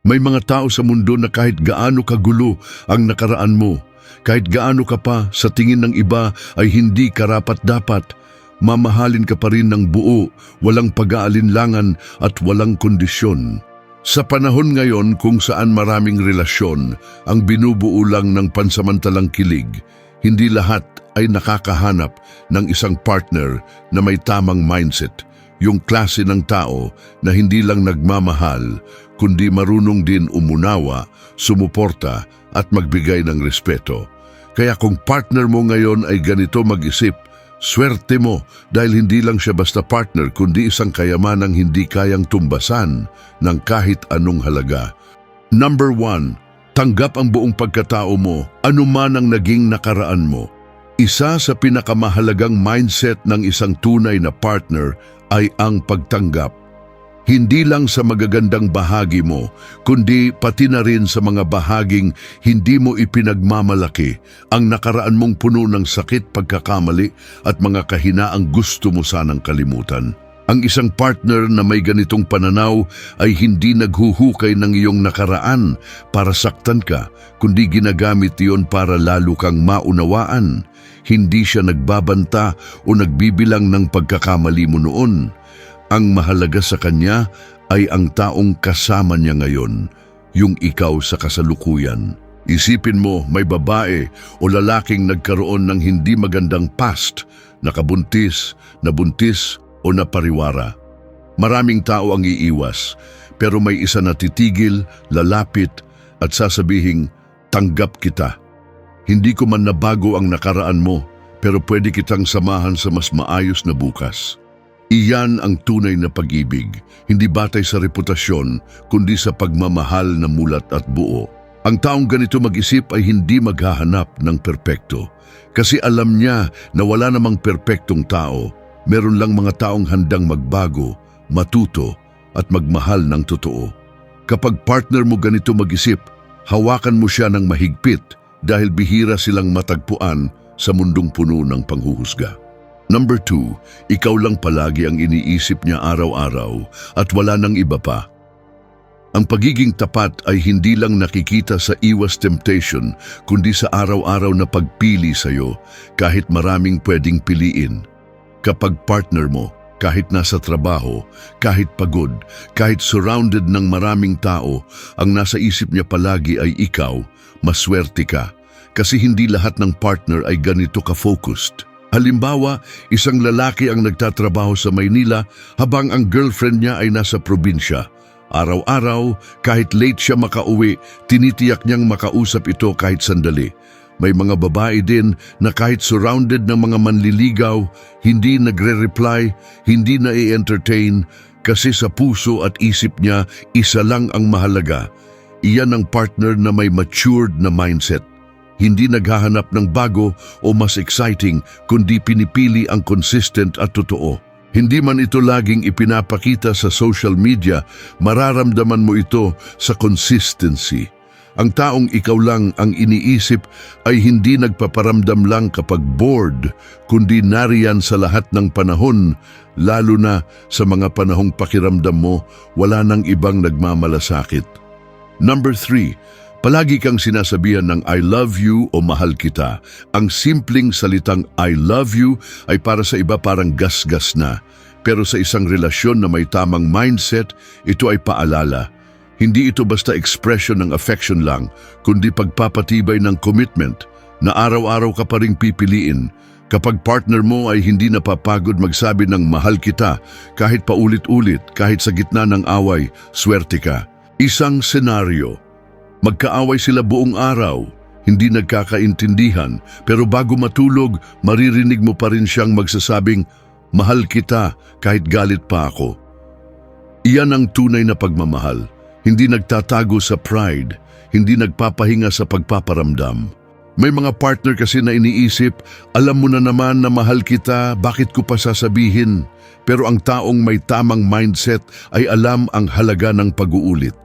May mga tao sa mundo na kahit gaano kagulo ang nakaraan mo, kahit gaano ka pa sa tingin ng iba ay hindi karapat-dapat, mamahalin ka pa rin ng buo, walang pag-aalinlangan at walang kondisyon. Sa panahon ngayon kung saan maraming relasyon ang binubuo lang ng pansamantalang kilig, hindi lahat ay nakakahanap ng isang partner na may tamang mindset, yung klase ng tao na hindi lang nagmamahal, kundi marunong din umunawa, sumuporta at magbigay ng respeto. Kaya kung partner mo ngayon ay ganito mag-isip, swerte mo dahil hindi lang siya basta partner kundi isang kayamanang hindi kayang tumbasan ng kahit anong halaga. Number one, tanggap ang buong pagkatao mo, anuman ang naging nakaraan mo. Isa sa pinakamahalagang mindset ng isang tunay na partner ay ang pagtanggap. Hindi lang sa magagandang bahagi mo, kundi pati na rin sa mga bahaging hindi mo ipinagmamalaki ang nakaraan mong puno ng sakit pagkakamali at mga kahinaang gusto mo sanang kalimutan. Ang isang partner na may ganitong pananaw ay hindi naghuhukay ng iyong nakaraan para saktan ka, kundi ginagamit iyon para lalo kang maunawaan. Hindi siya nagbabanta o nagbibilang ng pagkakamali mo noon. Ang mahalaga sa kanya ay ang taong kasama niya ngayon, yung ikaw sa kasalukuyan. Isipin mo may babae o lalaking nagkaroon ng hindi magandang past, nakabuntis, nabuntis o napariwara. Maraming tao ang iiwas, pero may isa na titigil, lalapit at sasabihing, tanggap kita. Hindi ko man nabago ang nakaraan mo, pero pwede kitang samahan sa mas maayos na bukas. Iyan ang tunay na pag-ibig, hindi batay sa reputasyon, kundi sa pagmamahal na mulat at buo. Ang taong ganito mag-isip ay hindi maghahanap ng perpekto, kasi alam niya na wala namang perpektong tao, meron lang mga taong handang magbago, matuto, at magmahal ng totoo. Kapag partner mo ganito mag-isip, hawakan mo siya ng mahigpit dahil bihira silang matagpuan sa mundong puno ng panghuhusga. Number two, ikaw lang palagi ang iniisip niya araw-araw at wala nang iba pa. Ang pagiging tapat ay hindi lang nakikita sa iwas temptation, kundi sa araw-araw na pagpili sa iyo kahit maraming pwedeng piliin. Kapag partner mo, kahit nasa trabaho, kahit pagod, kahit surrounded ng maraming tao, ang nasa isip niya palagi ay ikaw, maswerte ka. Kasi hindi lahat ng partner ay ganito ka-focused. Halimbawa, isang lalaki ang nagtatrabaho sa Maynila habang ang girlfriend niya ay nasa probinsya. Araw-araw, kahit late siya makauwi, tinitiyak niyang makausap ito kahit sandali. May mga babae din na kahit surrounded ng mga manliligaw, hindi nagre-reply, hindi na i-entertain kasi sa puso at isip niya isa lang ang mahalaga. Iyan ang partner na may matured na mindset. Hindi naghahanap ng bago o mas exciting kundi pinipili ang consistent at totoo. Hindi man ito laging ipinapakita sa social media, mararamdaman mo ito sa consistency. Ang taong ikaw lang ang iniisip ay hindi nagpaparamdam lang kapag bored, kundi nariyan sa lahat ng panahon, lalo na sa mga panahong pakiramdam mo wala nang ibang nagmamalasakit. Number three, palagi kang sinasabihan ng I love you o mahal kita. Ang simpleng salitang I love you ay para sa iba parang gas-gas na. Pero sa isang relasyon na may tamang mindset, ito ay paalala. Hindi ito basta expression ng affection lang, kundi pagpapatibay ng commitment na araw-araw ka pa ring pipiliin. Kapag partner mo ay hindi napapagod magsabi ng mahal kita kahit paulit-ulit, kahit sa gitna ng away, swerte ka. Isang senaryo. Magkaaway sila buong araw, hindi nagkakaintindihan, pero bago matulog, maririnig mo pa rin siyang magsasabing, mahal kita kahit galit pa ako. Iyan ang tunay na pagmamahal. Hindi nagtatago sa pride, hindi nagpapahinga sa pagpaparamdam. May mga partner kasi na iniisip, alam mo na naman na mahal kita, bakit ko pa sasabihin? Pero ang taong may tamang mindset ay alam ang halaga ng pag-uulit.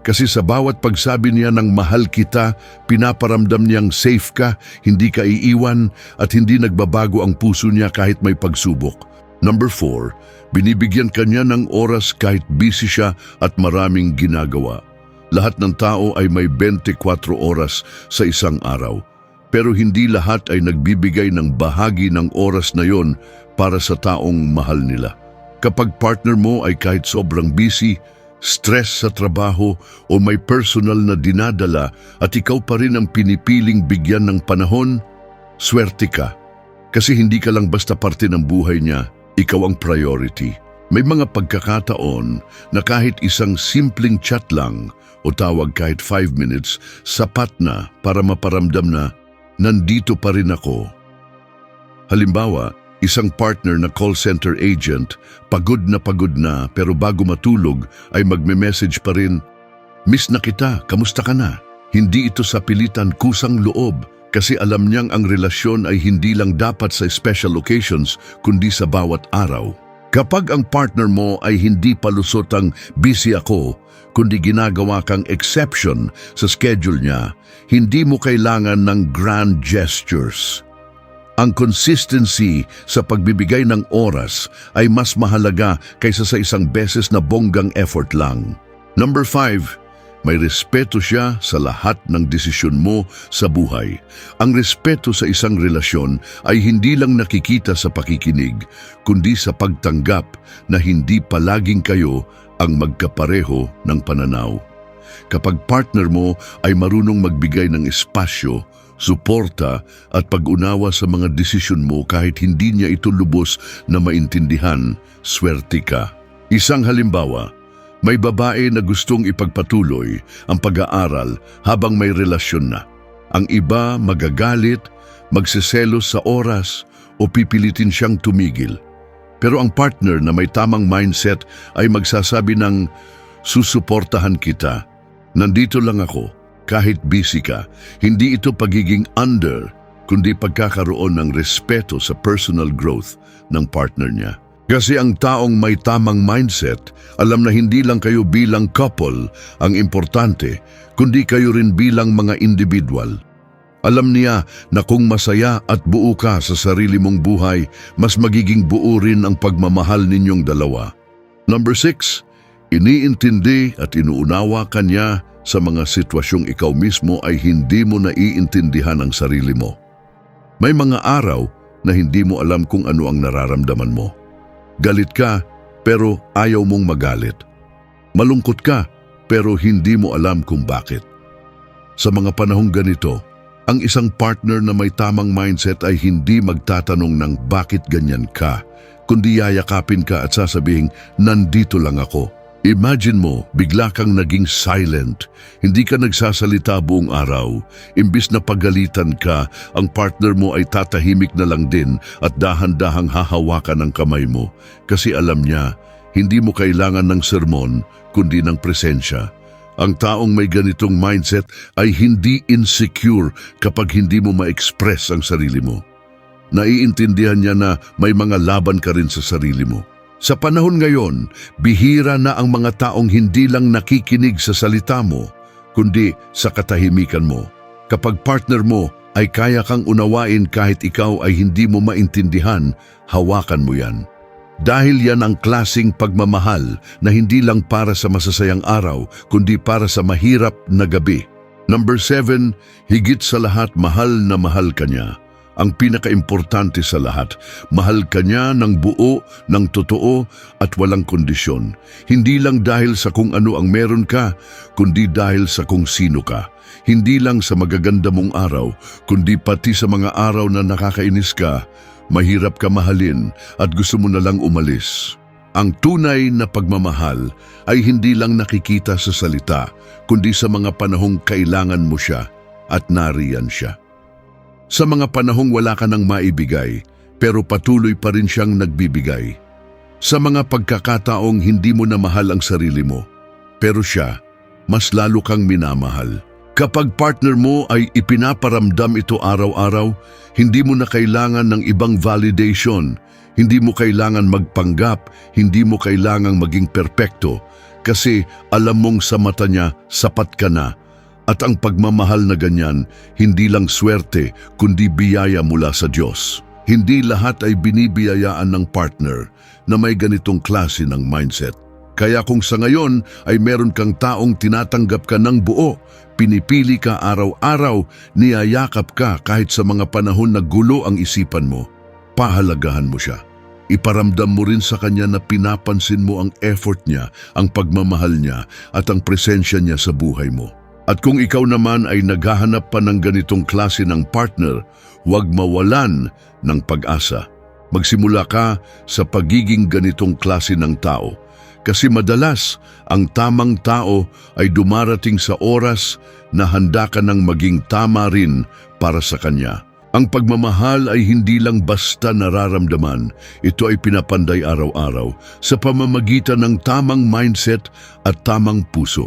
Kasi sa bawat pagsabi niya ng mahal kita, pinaparamdam niyang safe ka, hindi ka iiwan, at hindi nagbabago ang puso niya kahit may pagsubok. Number four, binibigyan kanya ng oras kahit busy siya at maraming ginagawa. Lahat ng tao ay may 24 oras sa isang araw. Pero hindi lahat ay nagbibigay ng bahagi ng oras na yon para sa taong mahal nila. Kapag partner mo ay kahit sobrang busy, stress sa trabaho o may personal na dinadala at ikaw pa rin ang pinipiling bigyan ng panahon, swerte ka. Kasi hindi ka lang basta parte ng buhay niya, ikaw ang priority. May mga pagkakataon na kahit isang simpleng chat lang o tawag kahit 5 minutes, sapat na para maparamdam na nandito pa rin ako. Halimbawa, isang partner na call center agent, pagod na pagod na pero bago matulog ay magme-message pa rin, Miss na kita, kamusta ka na? Hindi ito sa pilitan kusang loob kasi alam niyang ang relasyon ay hindi lang dapat sa special occasions kundi sa bawat araw. Kapag ang partner mo ay hindi palusot ang busy ako, kundi ginagawa kang exception sa schedule niya, hindi mo kailangan ng grand gestures. Ang consistency sa pagbibigay ng oras ay mas mahalaga kaysa sa isang beses na bonggang effort lang. Number 5, may respeto siya sa lahat ng desisyon mo sa buhay. Ang respeto sa isang relasyon ay hindi lang nakikita sa pakikinig, kundi sa pagtanggap na hindi palaging kayo ang magkapareho ng pananaw. Kapag partner mo ay marunong magbigay ng espasyo, suporta at pag-unawa sa mga desisyon mo kahit hindi niya ito lubos na maintindihan, swerte ka. Isang halimbawa, may babae na gustong ipagpatuloy ang pag-aaral habang may relasyon na. Ang iba magagalit, magsiselos sa oras o pipilitin siyang tumigil. Pero ang partner na may tamang mindset ay magsasabi ng susuportahan kita. Nandito lang ako, kahit busy ka. Hindi ito pagiging under, kundi pagkakaroon ng respeto sa personal growth ng partner niya. Kasi ang taong may tamang mindset, alam na hindi lang kayo bilang couple ang importante, kundi kayo rin bilang mga individual. Alam niya na kung masaya at buo ka sa sarili mong buhay, mas magiging buo rin ang pagmamahal ninyong dalawa. Number 6, iniintindi at inuunawa ka niya sa mga sitwasyong ikaw mismo ay hindi mo naiintindihan ang sarili mo. May mga araw na hindi mo alam kung ano ang nararamdaman mo. Galit ka pero ayaw mong magalit. Malungkot ka pero hindi mo alam kung bakit. Sa mga panahong ganito, ang isang partner na may tamang mindset ay hindi magtatanong ng bakit ganyan ka, kundi yayakapin ka at sasabihing, nandito lang ako. Imagine mo, bigla kang naging silent. Hindi ka nagsasalita buong araw. Imbis na pagalitan ka, ang partner mo ay tatahimik na lang din at dahan-dahang hahawakan ng kamay mo. Kasi alam niya, hindi mo kailangan ng sermon, kundi ng presensya. Ang taong may ganitong mindset ay hindi insecure kapag hindi mo ma-express ang sarili mo. Naiintindihan niya na may mga laban ka rin sa sarili mo. Sa panahon ngayon, bihira na ang mga taong hindi lang nakikinig sa salita mo, kundi sa katahimikan mo. Kapag partner mo ay kaya kang unawain kahit ikaw ay hindi mo maintindihan, hawakan mo yan. Dahil yan ang klasing pagmamahal na hindi lang para sa masasayang araw, kundi para sa mahirap na gabi. Number seven, higit sa lahat mahal na mahal ka niya. Ang pinakaimportante sa lahat, mahal ka niya ng buo, ng totoo at walang kondisyon. Hindi lang dahil sa kung ano ang meron ka, kundi dahil sa kung sino ka. Hindi lang sa magaganda mong araw, kundi pati sa mga araw na nakakainis ka, mahirap ka mahalin at gusto mo na lang umalis. Ang tunay na pagmamahal ay hindi lang nakikita sa salita, kundi sa mga panahong kailangan mo siya at nariyan siya. Sa mga panahong wala ka nang maibigay, pero patuloy pa rin siyang nagbibigay. Sa mga pagkakataong hindi mo na mahal ang sarili mo, pero siya, mas lalo kang minamahal. Kapag partner mo ay ipinaparamdam ito araw-araw, hindi mo na kailangan ng ibang validation, hindi mo kailangan magpanggap, hindi mo kailangang maging perpekto, kasi alam mong sa mata niya sapat ka na at ang pagmamahal na ganyan, hindi lang swerte, kundi biyaya mula sa Diyos. Hindi lahat ay binibiyayaan ng partner na may ganitong klase ng mindset. Kaya kung sa ngayon ay meron kang taong tinatanggap ka ng buo, pinipili ka araw-araw, niyayakap ka kahit sa mga panahon na gulo ang isipan mo, pahalagahan mo siya. Iparamdam mo rin sa kanya na pinapansin mo ang effort niya, ang pagmamahal niya at ang presensya niya sa buhay mo. At kung ikaw naman ay naghahanap pa ng ganitong klase ng partner, huwag mawalan ng pag-asa. Magsimula ka sa pagiging ganitong klase ng tao. Kasi madalas, ang tamang tao ay dumarating sa oras na handa ka ng maging tama rin para sa kanya. Ang pagmamahal ay hindi lang basta nararamdaman, ito ay pinapanday araw-araw sa pamamagitan ng tamang mindset at tamang puso.